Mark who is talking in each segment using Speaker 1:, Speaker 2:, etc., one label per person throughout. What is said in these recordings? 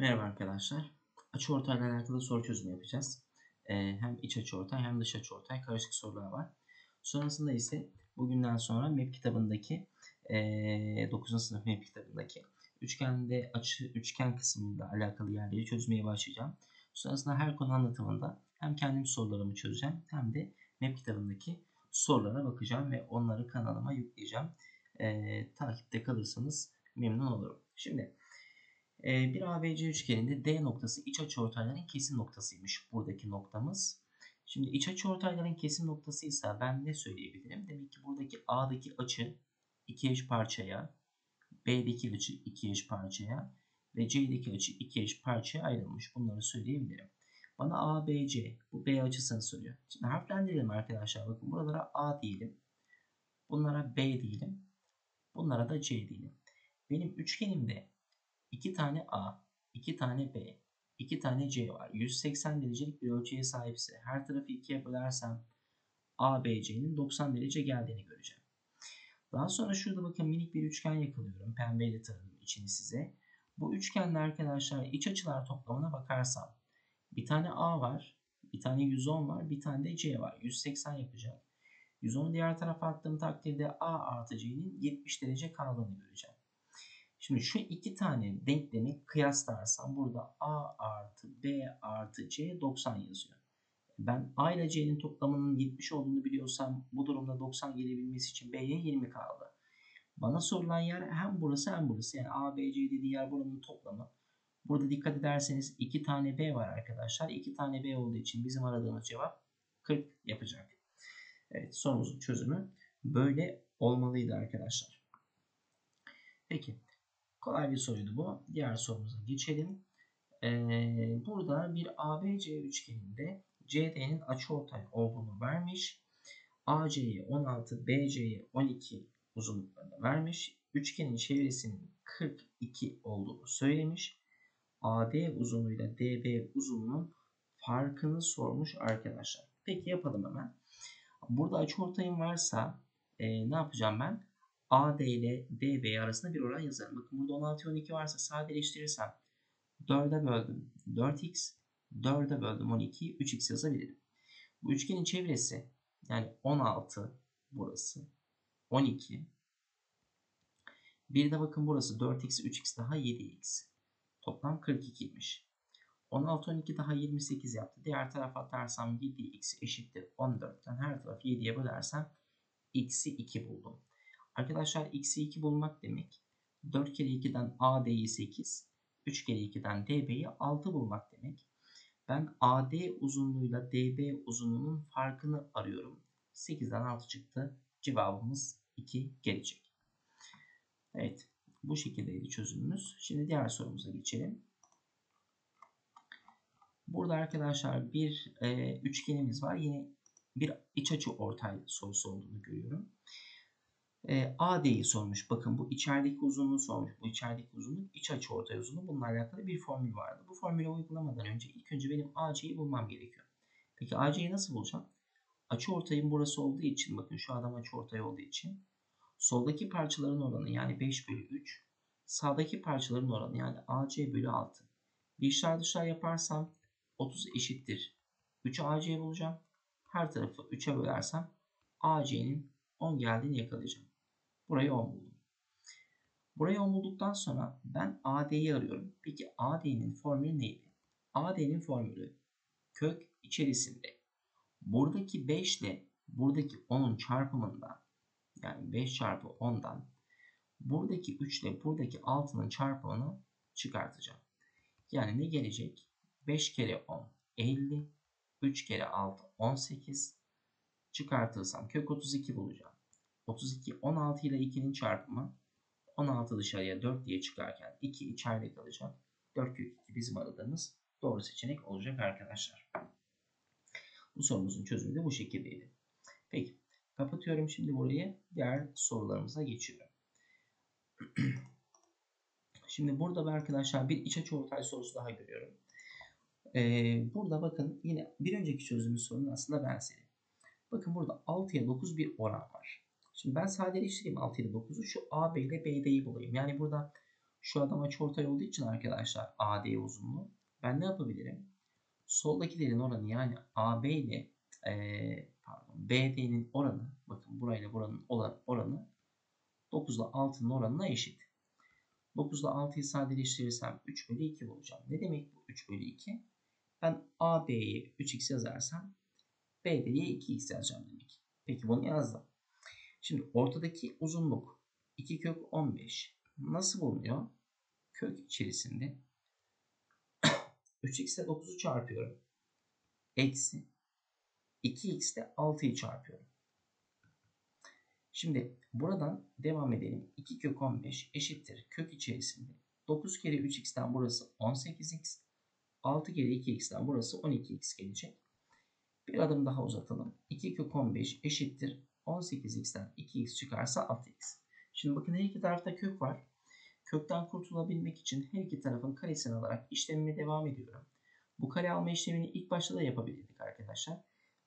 Speaker 1: Merhaba arkadaşlar. Açıortayla alakalı soru çözümü yapacağız. Ee, hem iç açıortay hem dış açıortay karışık sorular var. Sonrasında ise bugünden sonra MEP kitabındaki ee, 9. sınıf MEP kitabındaki üçgende açı üçgen kısmıyla alakalı yerleri çözmeye başlayacağım. Sonrasında her konu anlatımında hem kendim sorularımı çözeceğim hem de MEP kitabındaki sorulara bakacağım ve onları kanalıma yükleyeceğim. Ee, takipte kalırsanız memnun olurum. Şimdi ee, bir ABC üçgeninde D noktası iç açıortayların kesim noktasıymış buradaki noktamız. Şimdi iç açıortayların kesim noktası ise ben ne söyleyebilirim? Demek ki buradaki A'daki açı iki eş parçaya, B'deki açı iki eş parçaya ve C'deki açı iki eş parçaya ayrılmış. Bunları söyleyebilirim. Bana ABC, bu B açısını soruyor. Şimdi harflendirelim arkadaşlar. Bakın buralara A diyelim. Bunlara B diyelim. Bunlara da C diyelim. Benim üçgenimde 2 tane A, 2 tane B, 2 tane C var. 180 derecelik bir ölçüye sahipse her tarafı 2'ye bölersem ABC'nin 90 derece geldiğini göreceğim. Daha sonra şurada bakın minik bir üçgen yakalıyorum. Pembeyle taradım içini size. Bu üçgende arkadaşlar iç açılar toplamına bakarsam bir tane A var, bir tane 110 var, bir tane de C var. 180 yapacak. 110'u diğer tarafa attığım takdirde A artı C'nin 70 derece kaldığını göreceğim. Şimdi şu iki tane denklemi kıyaslarsam burada A artı B artı C 90 yazıyor. Ben A ile C'nin toplamının 70 olduğunu biliyorsam bu durumda 90 gelebilmesi için B'ye 20 kaldı. Bana sorulan yer hem burası hem burası. Yani A, B, C dediği yer buranın toplamı. Burada dikkat ederseniz 2 tane B var arkadaşlar. 2 tane B olduğu için bizim aradığımız cevap 40 yapacak. Evet sorumuzun çözümü böyle olmalıydı arkadaşlar. Peki Kolay bir soruydu bu. Diğer sorumuza geçelim. Ee, burada bir ABC üçgeninde CD'nin açıortay olduğunu vermiş. AC'ye 16, BC'ye 12 uzunluklarını vermiş. Üçgenin çevresinin 42 olduğunu söylemiş. AD uzunluğuyla DB uzunluğunun farkını sormuş arkadaşlar. Peki yapalım hemen. Burada açıortayım varsa e, ne yapacağım ben? AD ile DB arasında bir oran yazarım. Bakın burada 16 12 varsa sadeleştirirsem 4'e böldüm 4x, 4'e böldüm 12, 3x yazabilirim. Bu üçgenin çevresi yani 16 burası, 12. Bir de bakın burası 4x, 3x daha 7x. Toplam 42'ymiş. 16, 12 daha 28 yaptı. Diğer tarafa atarsam 7x eşittir 14'ten her tarafı 7'ye bölersem x'i 2 buldum. Arkadaşlar x'i 2 bulmak demek. 4 kere 2'den AD'yi 8, 3 kere 2'den DB'yi 6 bulmak demek. Ben AD uzunluğuyla DB uzunluğunun farkını arıyorum. 8'den 6 çıktı. Cevabımız 2 gelecek. Evet. Bu şekildeydi çözümümüz. Şimdi diğer sorumuza geçelim. Burada arkadaşlar bir e, üçgenimiz var. Yine bir iç açı ortay sorusu olduğunu görüyorum. E, AD'yi sormuş. Bakın bu içerideki uzunluğu sormuş. Bu içerideki uzunluk iç açı ortay uzunluğu. Bununla alakalı bir formül vardı. Bu formülü uygulamadan önce ilk önce benim AC'yi bulmam gerekiyor. Peki AC'yi nasıl bulacağım? Açı ortayın burası olduğu için bakın şu adam açı ortay olduğu için soldaki parçaların oranı yani 5 bölü 3 sağdaki parçaların oranı yani AC bölü 6. Bir işler dışlar yaparsam 30 eşittir. 3 AC bulacağım. Her tarafı 3'e bölersem AC'nin 10 geldiğini yakalayacağım. Burayı 10 buldum. Burayı 10 bulduktan sonra ben AD'yi arıyorum. Peki AD'nin formülü neydi? AD'nin formülü kök içerisinde buradaki 5 ile buradaki 10'un çarpımından yani 5 çarpı 10'dan buradaki 3 ile buradaki 6'nın çarpımını çıkartacağım. Yani ne gelecek? 5 kere 10 50, 3 kere 6 18 çıkartırsam kök 32 bulacağım. 32 16 ile 2'nin çarpımı 16 dışarıya 4 diye çıkarken 2 içeride kalacak. 4 kök 2 bizim aradığımız doğru seçenek olacak arkadaşlar. Bu sorumuzun çözümü de bu şekildeydi. Peki kapatıyorum şimdi burayı. Diğer sorularımıza geçiyorum. Şimdi burada arkadaşlar bir iç açı ortay sorusu daha görüyorum. Ee, burada bakın yine bir önceki çözümümüz sorunun aslında benzeri. Bakın burada 6'ya 9 bir oran var. Şimdi ben sadeleştireyim 6 ile 9'u. Şu A, B ile BD'yi bulayım. Yani burada Şu adam açıortay olduğu için arkadaşlar AD uzunluğu. Ben ne yapabilirim? Soldakilerin oranı yani AB ile e, pardon BD'nin oranı bakın burayla buranın oranı 9 ile 6'nın oranına eşit. 9 ile 6'yı sadeleştirirsem 3 bölü 2 bulacağım. Ne demek bu 3 bölü 2? Ben AB'ye 3x yazarsam BD'ye 2x yazacağım demek. Peki bunu yazdım. Şimdi ortadaki uzunluk 2 kök 15 nasıl bulunuyor? Kök içerisinde 3x ile 9'u çarpıyorum. Eksi 2x ile 6'yı çarpıyorum. Şimdi buradan devam edelim. 2 kök 15 eşittir kök içerisinde. 9 kere 3x'ten burası 18x. 6 kere 2x'ten burası 12x gelecek. Bir adım daha uzatalım. 2 kök 15 eşittir 18x'ten 2x çıkarsa 6x. Şimdi bakın her iki tarafta kök var. Kökten kurtulabilmek için her iki tarafın karesini alarak işlemime devam ediyorum. Bu kare alma işlemini ilk başta da yapabilirdik arkadaşlar.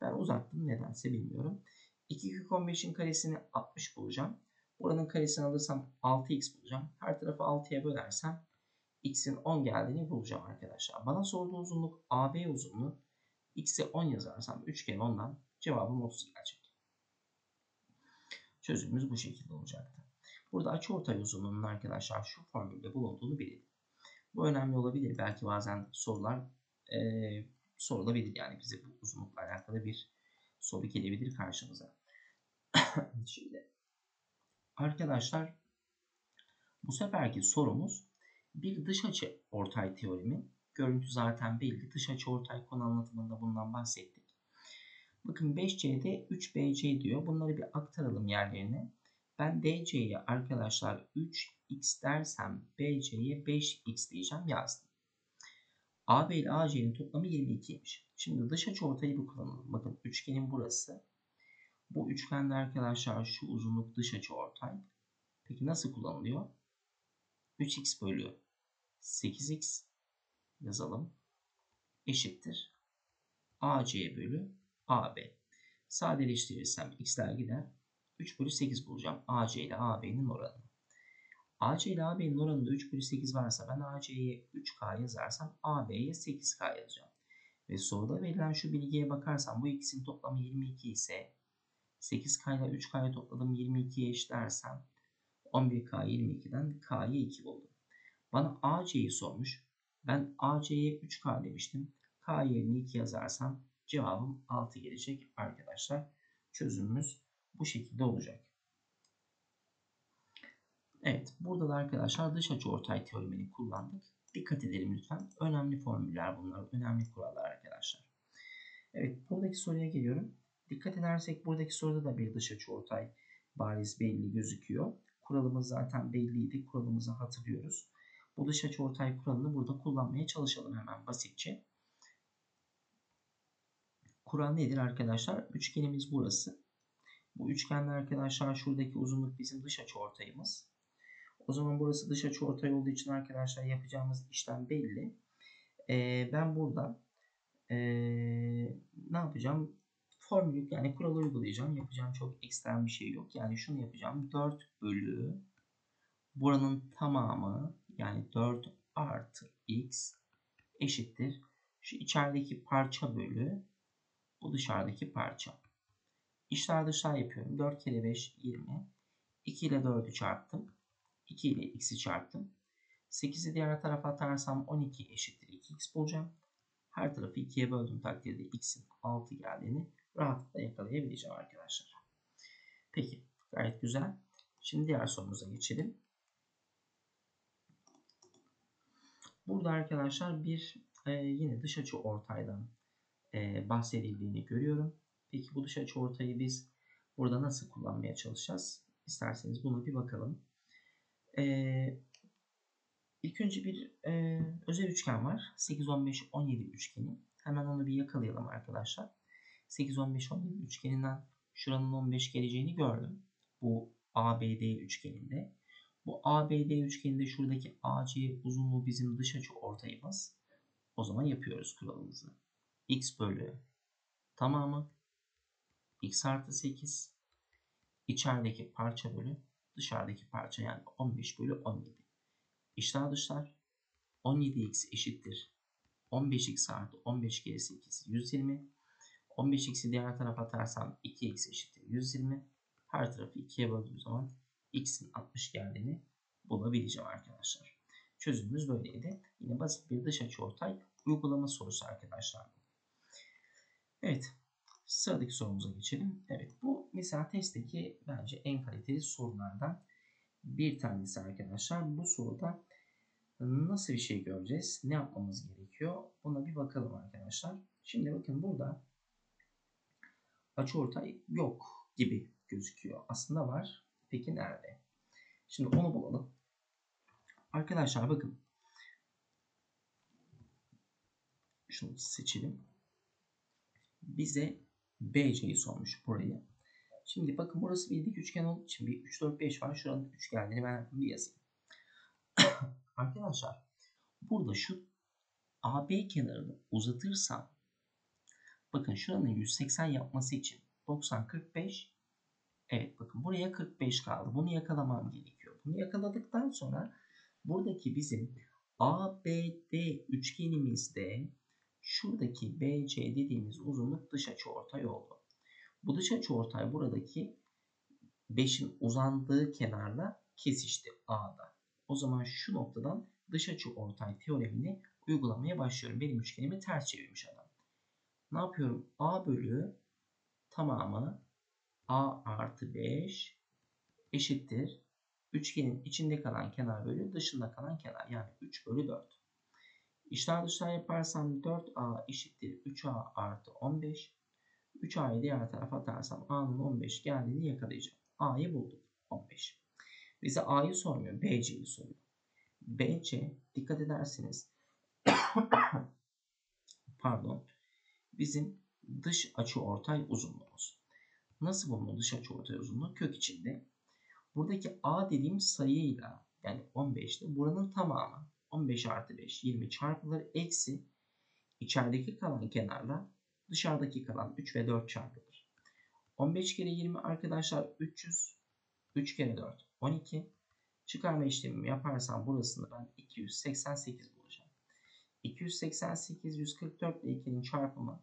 Speaker 1: Ben uzattım nedense bilmiyorum. 2 kök 15'in karesini 60 bulacağım. Buranın karesini alırsam 6x bulacağım. Her tarafı 6'ya bölersem x'in 10 geldiğini bulacağım arkadaşlar. Bana sorduğu uzunluk AB uzunluğu. x'e 10 yazarsam 3 kere 10'dan cevabım 30 gelecek. Çözümümüz bu şekilde olacaktı. Burada açıortay uzunluğunun arkadaşlar şu formülde bulunduğunu bilelim. Bu önemli olabilir. Belki bazen sorular e, sorulabilir. Yani bize bu uzunlukla alakalı bir soru gelebilir karşımıza. Şimdi arkadaşlar bu seferki sorumuz bir dış açı ortay teoremi. Görüntü zaten belli. Dış açı ortay konu anlatımında bundan bahsettik. Bakın 5C'de 3BC diyor. Bunları bir aktaralım yerlerine. Ben DC'ye arkadaşlar 3x dersem BC'ye 5x diyeceğim yazdım. AB ile AC'nin toplamı 22'ymiş. Şimdi dış açı ortayı bir kullanalım. Bakın üçgenin burası. Bu üçgende arkadaşlar şu uzunluk dış açı ortay. Peki nasıl kullanılıyor? 3x bölü 8x yazalım. Eşittir. AC bölü AB. Sadeleştirirsem x'ler gider. 3 bölü 8 bulacağım. AC ile AB'nin oranını. AC ile AB'nin oranında 3 bölü 8 varsa ben AC'ye 3K yazarsam AB'ye 8K yazacağım. Ve soruda verilen şu bilgiye bakarsam bu ikisinin toplamı 22 ise 8K ile 3K'yı topladım 22'ye eşitlersem 11K 22'den K'yı 2 buldum. Bana AC'yi sormuş. Ben AC'ye 3K demiştim. K yerine 2 yazarsam cevabım 6 gelecek arkadaşlar. Çözümümüz bu şekilde olacak. Evet, burada da arkadaşlar dış açı ortay teoremini kullandık. Dikkat edelim lütfen. Önemli formüller bunlar, önemli kurallar arkadaşlar. Evet, buradaki soruya geliyorum. Dikkat edersek buradaki soruda da bir dış açı ortay bariz belli gözüküyor. Kuralımız zaten belliydi. Kuralımızı hatırlıyoruz. Bu dış açı ortay kuralını burada kullanmaya çalışalım hemen basitçe. Kural nedir arkadaşlar? Üçgenimiz burası. Bu üçgende arkadaşlar şuradaki uzunluk bizim dış açı. O zaman burası dış açı olduğu için arkadaşlar yapacağımız işlem belli. Ee, ben burada ee, ne yapacağım? Formülü yani kuralı uygulayacağım. Yapacağım çok ekstrem bir şey yok. Yani şunu yapacağım. 4 bölü buranın tamamı yani 4 artı x eşittir. Şu içerideki parça bölü bu dışarıdaki parça. İşler dışlar yapıyorum. 4 kere 5 20. 2 ile 4'ü çarptım. 2 ile x'i çarptım. 8'i diğer tarafa atarsam 12 eşittir 2x bulacağım. Her tarafı 2'ye böldüğüm takdirde x'in 6 geldiğini rahatlıkla yakalayabileceğim arkadaşlar. Peki gayet güzel. Şimdi diğer sorumuza geçelim. Burada arkadaşlar bir e, yine dış açı ortaydan e, bahsedildiğini görüyorum. Peki bu dış açı ortayı biz burada nasıl kullanmaya çalışacağız? İsterseniz buna bir bakalım. Ee, ilk önce bir e, özel üçgen var. 8, 15, 17 üçgeni. Hemen onu bir yakalayalım arkadaşlar. 8, 15, 17 üçgeninden şuranın 15 geleceğini gördüm. Bu ABD üçgeninde. Bu ABD üçgeninde şuradaki AC uzunluğu bizim dış açı ortayımız. O zaman yapıyoruz kuralımızı. X bölü tamamı x artı 8 içerideki parça bölü dışarıdaki parça yani 15 bölü 17. İşler dışlar 17x eşittir 15x artı 15 kere 8 120. 15x'i diğer tarafa atarsam 2x eşittir 120. Her tarafı 2'ye böldüğüm zaman x'in 60 geldiğini bulabileceğim arkadaşlar. Çözümümüz böyleydi. Yine basit bir dış açıortay uygulama sorusu arkadaşlar. Evet. Sıradaki sorumuza geçelim. Evet bu mesela testteki bence en kaliteli sorulardan bir tanesi arkadaşlar. Bu soruda nasıl bir şey göreceğiz? Ne yapmamız gerekiyor? Buna bir bakalım arkadaşlar. Şimdi bakın burada açıortay yok gibi gözüküyor. Aslında var. Peki nerede? Şimdi onu bulalım. Arkadaşlar bakın. Şunu seçelim. Bize BC'yi sormuş burayı. Şimdi bakın burası bir dik üçgen olduğu için bir 3, 4, 5 var. Şuranın üçgenliğini ben bir yazayım. Arkadaşlar burada şu AB kenarını uzatırsam bakın şuranın 180 yapması için 90, 45 Evet bakın buraya 45 kaldı. Bunu yakalamam gerekiyor. Bunu yakaladıktan sonra buradaki bizim ABD üçgenimizde şuradaki BC dediğimiz uzunluk dış açı ortay oldu. Bu dış açı ortay buradaki 5'in uzandığı kenarla kesişti A'da. O zaman şu noktadan dış açı ortay teoremini uygulamaya başlıyorum. Benim üçgenimi ters çevirmiş adam. Ne yapıyorum? A bölü tamamı A artı 5 eşittir. Üçgenin içinde kalan kenar bölü dışında kalan kenar. Yani 3 bölü 4. İşler dışlar yaparsam 4A eşittir 3A artı 15. 3A'yı diğer tarafa atarsam A'nın 15 geldiğini yakalayacağım. A'yı bulduk. 15. Bize A'yı sormuyor. BC'yi soruyor. BC dikkat edersiniz. pardon. Bizim dış açı ortay uzunluğumuz. Nasıl bulunur dış açı ortay uzunluğu? Kök içinde. Buradaki A dediğim sayıyla yani 15'te buranın tamamı 15 artı 5 20 çarpılır eksi içerideki kalan kenarla dışarıdaki kalan 3 ve 4 çarpılır. 15 kere 20 arkadaşlar 300 3 kere 4 12 çıkarma işlemimi yaparsam burasını ben 288 bulacağım. 288 144 ile 2'nin çarpımı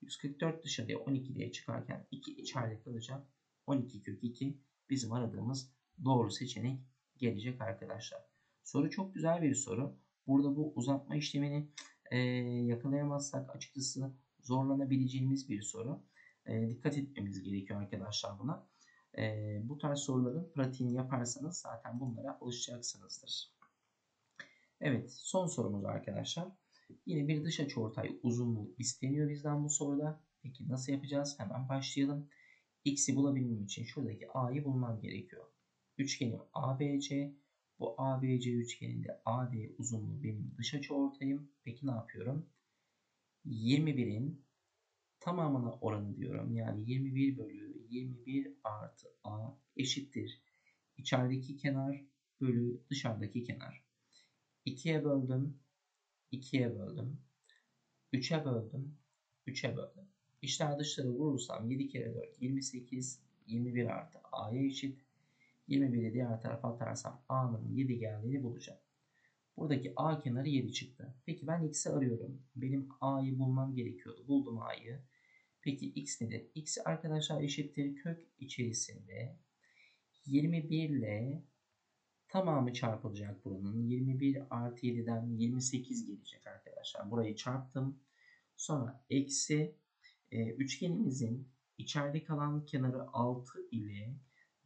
Speaker 1: 144 dışarıya 12 diye çıkarken 2 içeride kalacak. 12 kök 2 bizim aradığımız doğru seçenek gelecek arkadaşlar. Soru çok güzel bir soru. Burada bu uzatma işlemini e, yakalayamazsak açıkçası zorlanabileceğimiz bir soru. E, dikkat etmemiz gerekiyor arkadaşlar buna. E, bu tarz soruların pratiğini yaparsanız zaten bunlara alışacaksınızdır. Evet son sorumuz arkadaşlar. Yine bir dış açıortay uzunluğu isteniyor bizden bu soruda. Peki nasıl yapacağız? Hemen başlayalım. X'i bulabilmem için şuradaki A'yı bulmam gerekiyor. Üçgenim ABC. Bu ABC üçgeninde AD uzunluğu benim dış açıortayım. Peki ne yapıyorum? 21'in tamamına oranı diyorum. Yani 21 bölü 21 artı A eşittir. İçerideki kenar bölü dışarıdaki kenar. 2'ye böldüm. 2'ye böldüm. 3'e böldüm. 3'e böldüm. İşler dışları vurursam 7 kere 4 28 21 artı A'ya eşit. 21'i diğer tarafa atarsam A'nın 7 geldiğini bulacağım. Buradaki A kenarı 7 çıktı. Peki ben X'i arıyorum. Benim A'yı bulmam gerekiyordu. Buldum A'yı. Peki X nedir? X arkadaşlar eşittir kök içerisinde 21 ile tamamı çarpılacak buranın. 21 artı 7'den 28 gelecek arkadaşlar. Burayı çarptım. Sonra eksi e, üçgenimizin içeride kalan kenarı 6 ile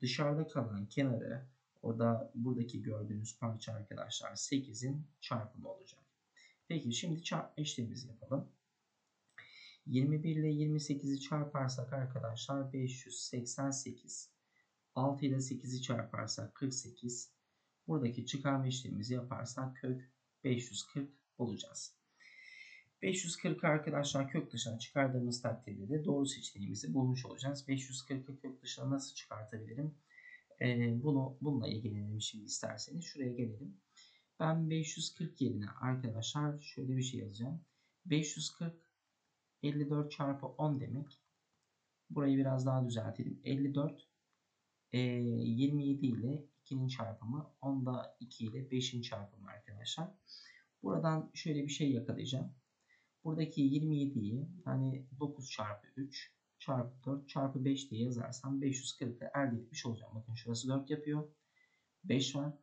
Speaker 1: dışarıda kalan kenarı o da buradaki gördüğünüz parça arkadaşlar 8'in çarpımı olacak. Peki şimdi çarpma işlemimizi yapalım. 21 ile 28'i çarparsak arkadaşlar 588. 6 ile 8'i çarparsak 48. Buradaki çıkarma işlemimizi yaparsak kök 540 bulacağız. 540 arkadaşlar kök dışına çıkardığımız takdirde de doğru seçeneğimizi bulmuş olacağız. 540'ı kök dışına nasıl çıkartabilirim? Ee, bunu bununla ilgilenelim şimdi isterseniz. Şuraya gelelim. Ben 540 yerine arkadaşlar şöyle bir şey yazacağım. 540 54 çarpı 10 demek. Burayı biraz daha düzeltelim. 54 e, 27 ile 2'nin çarpımı 10'da 2 ile 5'in çarpımı arkadaşlar. Buradan şöyle bir şey yakalayacağım. Buradaki 27'yi yani 9 çarpı 3 çarpı 4 çarpı 5 diye yazarsam 540'ı elde etmiş olacağım. Bakın şurası 4 yapıyor. 5 var.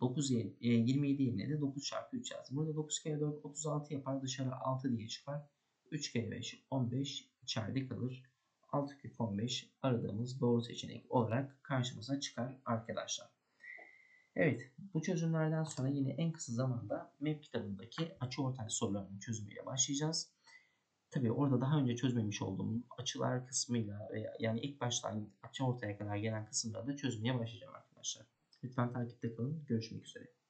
Speaker 1: 9 yer- e, 27 yerine de 9 çarpı 3 yazdım. Burada 9 kere 4 36 yapar. Dışarı 6 diye çıkar. 3 kere 5 15 içeride kalır. 6 kök 15 aradığımız doğru seçenek olarak karşımıza çıkar arkadaşlar. Evet bu çözümlerden sonra yine en kısa zamanda MEP kitabındaki açıortay sorularını çözmeye başlayacağız. Tabii orada daha önce çözmemiş olduğum açılar kısmıyla veya yani ilk baştan açı ortaya kadar gelen kısımları da çözmeye başlayacağım arkadaşlar. Lütfen takipte kalın. Görüşmek üzere.